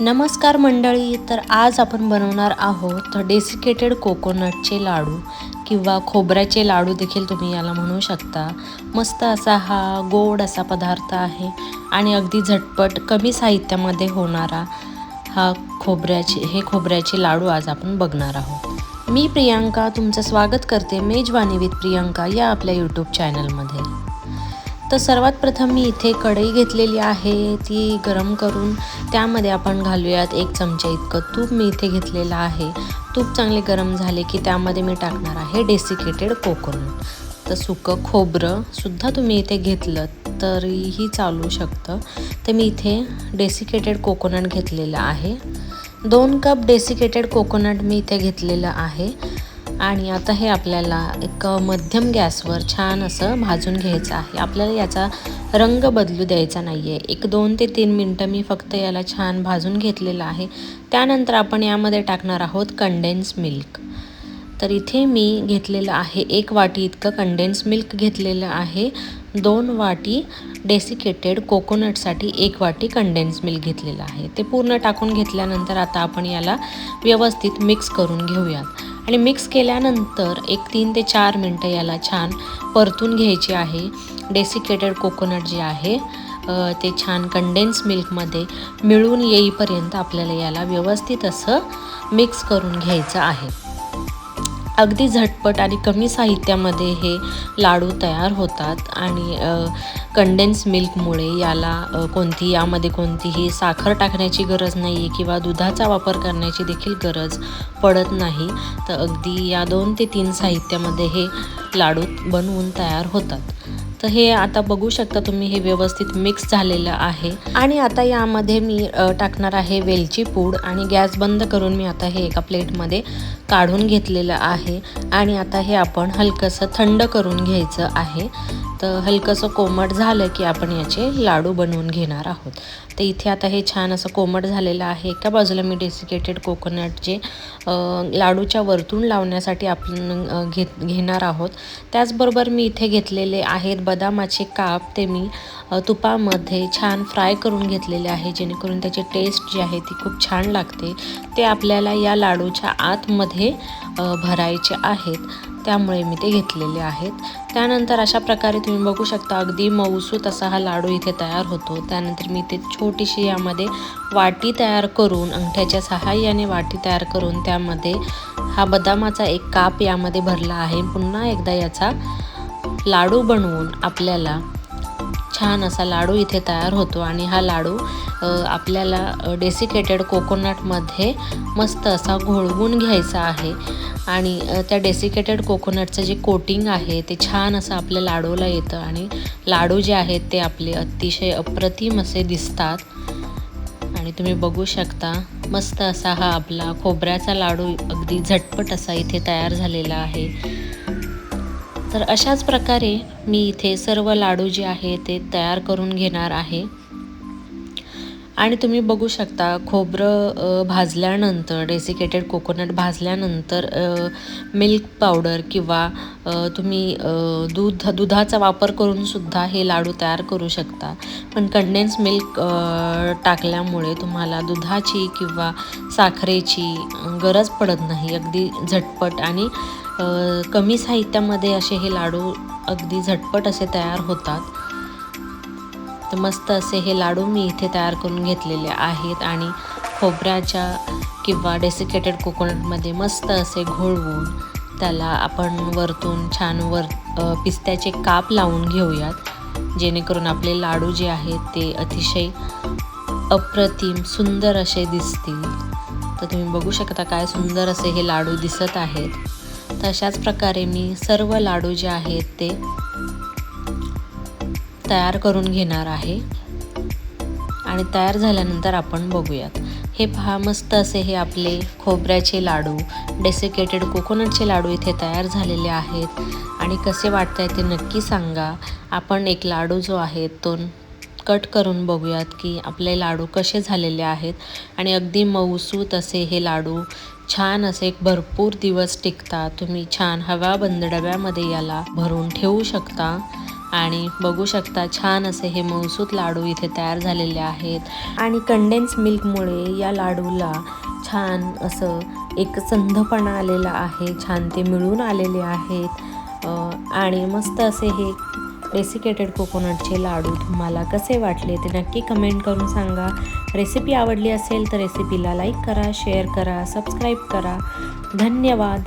नमस्कार मंडळी तर आज आपण बनवणार आहोत डेसिकेटेड कोकोनटचे लाडू किंवा खोबऱ्याचे लाडू देखील तुम्ही याला म्हणू शकता. मस्त असा हा गोड असा पदार्थ आहे आणि अगदी झटपट कमी साहित्यामध्ये होणारा हा खोबऱ्याचे हे खोबऱ्याचे लाडू आज आपण बघणार आहोत. मी प्रियांका तुमचं स्वागत करते मेजवानी विथ प्रियांका या आपल्या यूट्यूब चॅनलमध्ये तर सर्वात प्रथम मी इथे कढई घेतलेली आहे ती गरम करून त्यामध्ये आपण घालूयात एक चमचा इतकं तूप मी इथे घेतलेलं आहे. तूप चांगले गरम झाले की त्यामध्ये मी टाकणार आहे डेसिकेटेड कोकोनट तर सुकं खोबरं सुद्धा तुम्ही इथे घेतलं तरीही चालू शकतं. तर मी इथे डेसिकेटेड कोकोनट घेतलेलं आहे. दोन कप डेसिकेटेड कोकोनट मी इथे घेतलेलं आहे. आणि आता हे आपल्याला एक मध्यम गॅसवर छान असं भाजून घ्यायचं आहे. आपल्याला याचा रंग बदलू द्यायचा नाही आहे एक दोन ते तीन मिनटं मी फक्त याला छान भाजून घेतलेलं आहे. त्यानंतर आपण यामध्ये टाकणार आहोत कंडेन्स मिल्क तर इथे मी घेतलेलं आहे एक वाटी इतकं कंडेन्स मिल्क घेतलेलं आहे. दोन वाटी डेसिकेटेड कोकोनटसाठी एक वाटी कंडेन्स मिल्क घेतलेलं आहे. ते पूर्ण टाकून घेतल्यानंतर आता आपण याला व्यवस्थित मिक्स करून घेऊयात. आणि मिक्स केल्यानंतर एक तीन ते चार मिनटं याला छान परतून घ्यायची आहे. डेसिकेटेड कोकोनट जे आहे ते छान कंडेन्स मिल्कमध्ये मिळून येईपर्यंत आपल्याला याला व्यवस्थित असं मिक्स करून घ्यायचं आहे. अगदी झटपट आणि कमी साहित्यामध्ये हे लाडू तयार होतात आणि कंडेन्स मिल्कमुळे याला कोणती यामध्ये कोणतीही साखर टाकण्याची गरज नाही आहे किंवा दुधाचा वापर करण्याची देखील गरज पडत नाही. तर अगदी या दोन ते तीन साहित्यामध्ये हे लाडू बनवून तयार होतात. तर हे आता बघू शकता तुम्ही हे व्यवस्थित मिक्स झालेलं आहे. आणि आता यामध्ये मी टाकणार आहे वेलची पूड आणि गॅस बंद करून मी आता हे एका प्लेटमध्ये काढून घेतलेलं आहे. आणि आता हे आपण हलकंसं थंड करून घ्यायचं आहे. तर हलकंसं कोमट झालं की आपण याचे लाडू बनवून घेणार आहोत. तर इथे आता हे छान असं कोमट झालेलं आहे. एका बाजूला मी डेसिकेटेड कोकोनटचे लाडूच्या वरतून लावण्यासाठी आपण घेत घेणार आहोत. त्याचबरोबर मी इथे घेतलेले आहेत बदामाचे काप. ते मी तुपामध्ये छान फ्राय करून घेतलेले आहे जेणेकरून त्याची टेस्ट जी आहे ती खूप छान लागते. ते आपल्याला या लाडूच्या आतमध्ये भरायचे आहेत. त्यामुळे मी ते घेतलेले आहेत. त्यानंतर अशा प्रकारे तुम्ही बघू शकता अगदी मऊसूत असा हा लाडू इथे तयार होतो. त्यानंतर मी ते छोटीशी यामध्ये वाटी तयार करून अंगठ्याच्या सहाय्याने वाटी तयार करून त्यामध्ये हा बदामाचा एक काप यामध्ये भरला आहे. पुन्हा एकदा याचा लाडू बनवून आपल्याला छान असा लाडू इथे तयार होतो आणि हा लाडू आपल्याला डेसिकेटेड कोकोनटमध्ये मस्त असा घोळवून घ्यायचा आहे. आणि त्या डेसिकेटेड कोकोनटचं जे कोटिंग आहे ते छान असं आपल्या लाडूला येतं आणि लाडू जे आहेत ते आपले अतिशय अप्रतिम असे दिसतात. आणि तुम्ही बघू शकता मस्त असा हा आपला खोबऱ्याचा लाडू अगदी झटपट असा इथे तयार झालेला आहे. तर अशाच प्रकारे मी इथे सर्व लाडू जे आहे ते तयार करून घेणार आहे. आणि तुम्ही बघू शकता खोबरं भाजल्यानंतर डेसिकेटेड कोकोनट भाजल्यानंतर मिल्क पावडर किंवा तुम्ही दूध दुधाचा वापर करूनसुद्धा हे लाडू तयार करू शकता. पण कंडेन्स मिल्क टाकल्यामुळे तुम्हाला दुधाची किंवा साखरेची गरज पडत नाही. अगदी झटपट आणि कमी साहित्यामध्ये असे हे लाडू अगदी झटपट असे तयार होतात. तर मस्त असे हे लाडू मी इथे तयार करून घेतलेले आहेत आणि खोबऱ्याच्या किंवा डेसिकेटेड कोकोनटमध्ये मस्त असे घोळवून त्याला आपण वरतून छान वर पिस्त्याचे काप लावून घेऊयात. जेणेकरून आपले लाडू जे आहेत ते अतिशय अप्रतिम सुंदर असे दिसतील. तर तुम्ही बघू शकता काय सुंदर असे हे लाडू दिसत आहेत. तशाच प्रकारे मी सर्व लाडू जे आहेत ते तयार करून घेणार आहे. आणि तयार झाल्यानंतर आपण बघूयात. हे पहा मस्त असे हे आपले खोबऱ्याचे लाडू डेसिकेटेड कोकोनटचे लाडू इथे तयार झालेले आहेत. आणि कसे वाटत आहे ते नक्की सांगा. आपण एक लाडू जो आहे तो कट करून बघूयात की आपले लाडू कसे झालेले आहेत. आणि अगदी मऊसूत असे हे लाडू छान असे भरपूर दिवस टिकतात. तुम्ही छान हवा बंद डब्यामध्ये याला भरून ठेवू शकता. आणि बघू शकता छान असे हे मौसूत लाडू इथे तयार झालेले आहेत. आणि कंडेन्स मिल्कमुळे या लाडूला छान असं एक संधपणा आलेला आहे. छान ते मिळून आलेले आहेत. आणि मस्त असे हे डेसिकेटेड कोकोनटचे लाडू तुम्हाला कसे वाटले ते नक्की कमेंट करून सांगा. रेसिपी आवडली असेल तर रेसिपीला लाईक करा शेअर करा सबस्क्राईब करा. धन्यवाद.